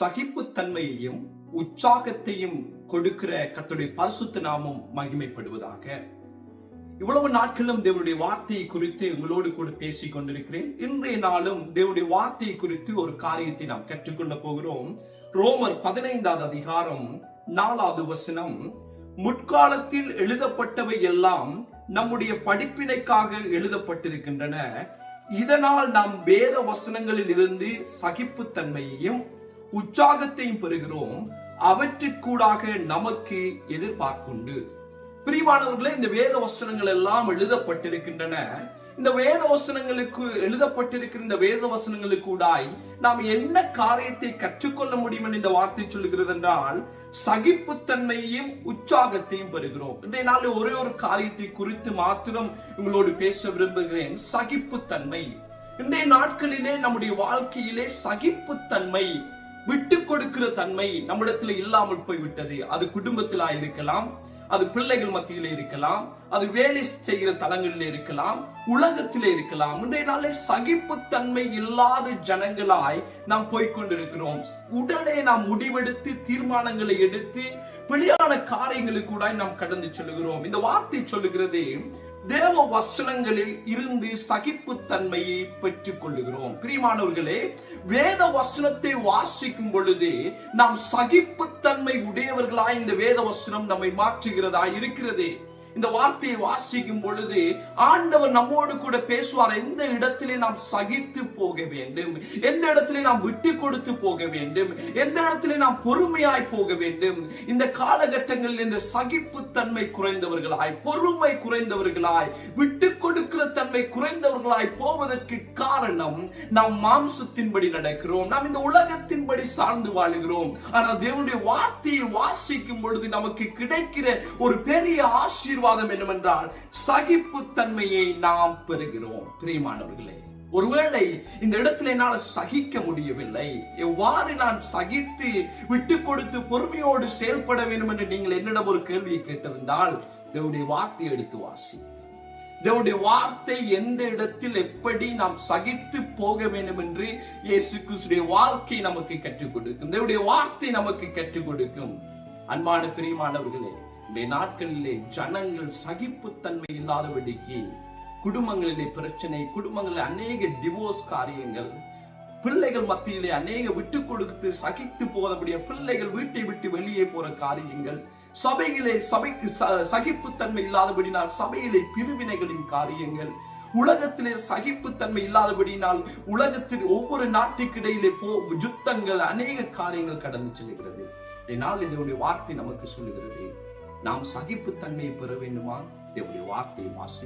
சகிப்புத்தன்மையையும் உற்சாகத்தையும் கொடுக்கிற கத்துடைய பரிசுத்த நாமம் மகிமைப்படுவதாக. இவ்வளவு நாட்களும் தேவனுடைய வார்த்தையை குறித்து உங்களோடு கூட பேசிக் கொண்டிருக்கிறேன். இன்றைய நாளும் தேவனுடைய வார்த்தையை குறித்து ஒரு காரியத்தை நாம் கற்றுக்கொள்ள போகிறோம். ரோமர் பதினைந்தாவது அதிகாரம் நாலாவது வசனம். முற்காலத்தில் எழுதப்பட்டவை எல்லாம் நம்முடைய படிப்பினைக்காக எழுதப்பட்டிருக்கின்றன. இதனால் நாம் வேத வசனங்களில் இருந்து சகிப்புத்தன்மையையும் உற்சாகத்தையும் பெறுகிறோம். அவற்றிற்கூடாக நமக்கு எதிர்பார்ப்புண்டு. பிரிவானவர்களே இந்த வேத வசனங்கள் எல்லாம் எழுதப்பட்டிருக்கின்றன. இந்த வேத வசனங்களுக்கு எழுதப்பட்டிருக்கிற இந்த வேத வசனங்களுக்கூடாய் நாம் என்ன காரியத்தை கற்றுக்கொள்ள முடியும் என்று இந்த வார்த்தை சொல்லுகிறது என்றால் சகிப்புத்தன்மையையும் உற்சாகத்தையும் பெறுகிறோம். இன்றைய நாளில் ஒரே ஒரு காரியத்தை குறித்து மாத்திரம் உங்களோடு பேச விரும்புகிறேன். சகிப்புத்தன்மை. இன்றைய நாட்களிலே நம்முடைய வாழ்க்கையிலே சகிப்புத்தன்மை. விட்டு கொடுக்கிற தன்மை நம்மிடத்துல இல்லாமல் போய்விட்டது. அது குடும்பத்திலா இருக்கலாம் அது பிள்ளைகள் மத்தியிலே இருக்கலாம் அது வேலை செய்கிற தளங்களில் இருக்கலாம் உலகத்திலே இருக்கலாம். இன்றைய நாளே சகிப்புத்தன்மை இல்லாத ஜனங்களாய் நாம் போய்கொண்டிருக்கிறோம் உடனே நாம் முடிவெடுத்து தீர்மானங்களை எடுத்து பிழையான காரியங்களுக்கு கூட நாம் கடந்து செல்கிறோம். இந்த வார்த்தை சொல்லுகிறது தேவ வசனங்களில் இருந்து சகிப்புத்தன்மையை பெற்றுக் கொள்ளுகிறோம் பிரியமானவர்களே வேத வசனத்தை வாசிக்கும் பொழுது நாம் சகிப்புத்தன்மை உடையவர்களாய் இந்த வேத வசனம் நம்மை மாற்றுகிறதா இருக்கிறது. இந்த வார்த்தையை வாசிக்கும் பொழுது ஆண்டவர் நம்மோடு கூட பேசுவார் எந்த இடத்திலே நாம் சகித்து போக வேண்டும்? எந்த இடத்திலே நாம் விட்டு கொடுத்து போக வேண்டும்? எந்த இடத்திலே நாம் பொறுமையாய் போக வேண்டும்? இந்த காலகட்டங்களில் இந்த சகிப்புத்தன்மை குறைந்தவர்களாய் பொறுமை குறைந்தவர்களாய் விட்டு கொடுக்கிற குறைந்தவர்களாய் போவதற்கு காரணம் நாம் மாம்சத்தின்படி நடக்கிறோம். நாம் இந்த உலகத்தின்படி சார்ந்து வாழுகிறோம். ஆனால் தேவனுடைய வார்த்தையை வாசிக்கும் பொழுது நமக்கு கிடைக்கிற ஒரு பெரிய ஆசீர்வாதம் என்னவென்றால் சகிப்புத்தன்மையை நாம் பெறுகிறோம். பிரியமானவர்களே ஒருவேளை இந்த இடத்துல என்னால் சகிக்க முடியவில்லை. எவ்வாறு நான் சகித்து விட்டு கொடுத்து பொறுமையோடு செயல்பட வேண்டும் என்று நீங்கள் என்னிடம் ஒரு கேள்வியை கேட்டிருந்தால் தேவனுடைய வார்த்தையை எடுத்து வாசி. தேவனுடைய வார்த்தை எந்த இடத்தில் எப்படி நாம் சகித்து போக வேண்டும் என்று இயேசு கிறிஸ்துடைய வாழ்க்கை நமக்கு கற்றுக் கொடுக்கும். தேவனுடைய வார்த்தை நமக்கு கற்றுக் கொடுக்கும். அன்பான பிரியமானவர்களே இன்றைய நாட்களிலே ஜனங்கள் சகிப்புத்தன்மை இல்லாதபடிக்கு குடும்பங்களிலே பிரச்சனை குடும்பங்களில் அநேக டிவோர்ஸ் காரியங்கள் பிள்ளைகள் மத்தியிலே அநேக விட்டு கொடுத்து சகித்து போதபடிய பிள்ளைகள் வீட்டை விட்டு வெளியே போற காரியங்கள் சபையிலே சபைக்கு சகிப்புத்தன்மை இல்லாதபடினால் சபையிலே பிரிவினைகளின் காரியங்கள் உலகத்திலே சகிப்புத்தன்மை இல்லாதபடினால் உலகத்தில் ஒவ்வொரு நாட்டுக்கிடையிலே போ யுத்தங்கள் அநேக காரியங்கள் கடந்து செல்கிறது. இதனால் இதனுடைய வார்த்தை நமக்கு சொல்லுகிறது. நாம் சகிப்புத்தன்மையை பெற வேண்டுமா? இதனுடைய வார்த்தையை வாசி